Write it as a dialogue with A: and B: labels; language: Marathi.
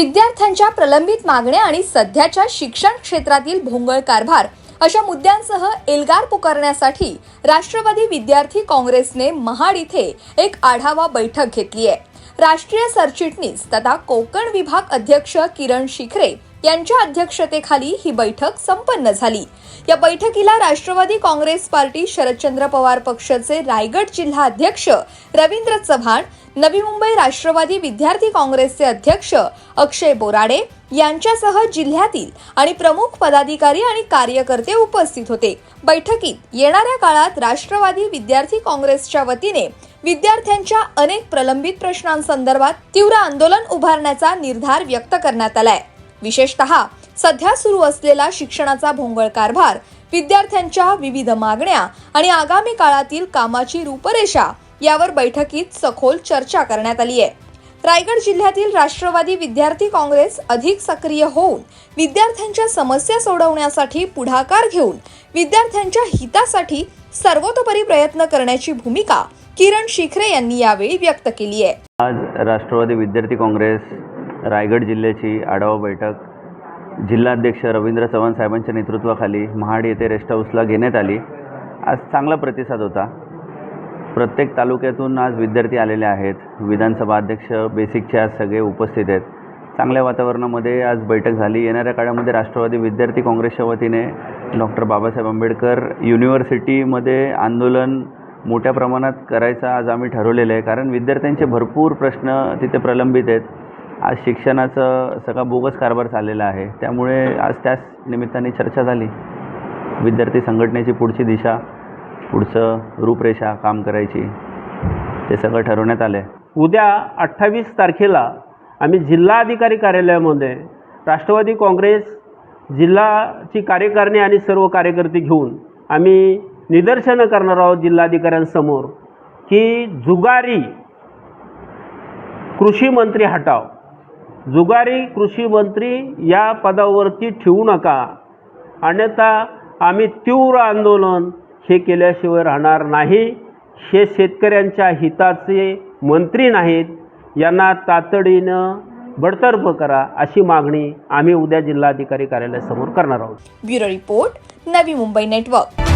A: विद्यार्थ्यांच्या प्रलंबित मागण्या आणि सध्याच्या शिक्षण क्षेत्रातील भोंगळ कारभार अशा मुद्द्यांसह एल्गार पुकारण्यासाठी राष्ट्रवादी विद्यार्थी काँग्रेसने महाड इथे एक आढावा बैठक घेतली आहे. राष्ट्रीय सरचिटणीस तथा कोकण विभाग अध्यक्ष किरण शिखरे यांच्या अध्यक्षतेखाली ही बैठक संपन्न झाली. या बैठकीला राष्ट्रवादी काँग्रेस पार्टी शरदचंद्र पवार पक्षाचे रायगड जिल्हा अध्यक्ष रवींद्र चव्हाण नवी मुंबई राष्ट्रवादी विद्यार्थी काँग्रेसचे अध्यक्ष अक्षय बोराडे यांच्यासह जिल्ह्यातील आणि प्रमुख पदाधिकारी आणि कार्यकर्ते उपस्थित होते. बैठकीत येणाऱ्या काळात राष्ट्रवादी विद्यार्थी काँग्रेसच्या वतीने विद्यार्थ्यांच्या अनेक प्रलंबित प्रश्नांसंदर्भात तीव्र आंदोलन उभारण्याचा निर्धार व्यक्त करण्यात आलाय. विशेषतः सध्या सुरू असलेला शिक्षणाचा भोंगळ कारभार विद्यार्थ्यांच्या विविध मागण्या आणि आगामी काळातील कामाची रूपरेषा यावर बैठकीत सखोल चर्चा करण्यात आली आहे. रायगड जिल्ह्यातील राष्ट्रवादी विद्यार्थी काँग्रेस अधिक सक्रिय होऊन विद्यार्थ्यांच्या समस्या सोडवण्यासाठी पुढाकार घेऊन विद्यार्थ्यांच्या हितासाठी सर्वतोपरी प्रयत्न करण्याची भूमिका किरण शिखरे यांनी यावेळी व्यक्त केली आहे.
B: आज राष्ट्रवादी विद्यार्थी काँग्रेस रायगड जिल्ह्याची आढावा बैठक जिल्हाध्यक्ष रवींद्र चव्हाण साहेबांच्या नेतृत्वाखाली महाड येथे रेस्ट हाऊसला घेण्यात आली. आज चांगला प्रतिसाद होता. प्रत्येक तालुक्यातून आज विद्यार्थी आलेले आहेत. विधानसभा अध्यक्ष बेसिकचे आज सगळे उपस्थित आहेत. चांगल्या वातावरणामध्ये आज बैठक झाली. येणाऱ्या काळामध्ये राष्ट्रवादी विद्यार्थी काँग्रेसच्या वतीने डॉक्टर बाबासाहेब आंबेडकर युनिव्हर्सिटीमध्ये आंदोलन मोठ्या प्रमाणात करायचं आज आम्ही ठरवलेलं आहे. कारण विद्यार्थ्यांचे भरपूर प्रश्न तिथे प्रलंबित आहेत. आज शिक्षणाचं सगळा बोगस कारभार चाललेला आहे. त्यामुळे आज त्याच निमित्ताने चर्चा झाली. विद्यार्थी संघटनेची पुढची दिशा पुढचं रूपरेषा काम करायची ते सगळं ठरवण्यात आलं आहे
C: उद्या अठ्ठावीस तारखेला आम्ही जिल्हाधिकारी कार्यालयामध्ये राष्ट्रवादी काँग्रेस जिल्हाची कार्यकारिणी आणि सर्व कार्यकर्ते घेऊन आम्ही निदर्शनं करणार आहोत जिल्हाधिकाऱ्यांसमोर की जुगारी कृषी मंत्री हटाव. जुगारी कृषी मंत्री या पदावरती ठेवू नका. अन्यथा आम्ही तीव्र आंदोलन हे केल्याशिवाय राहणार नाही. हे शेतकऱ्यांच्या हिताचे मंत्री नाहीत. यांना तातडीनं बडतर्फ करा अशी मागणी आम्ही उद्या जिल्हाधिकारी कार्यालयासमोर करणार आहोत.
A: Bureau report Navi Mumbai network.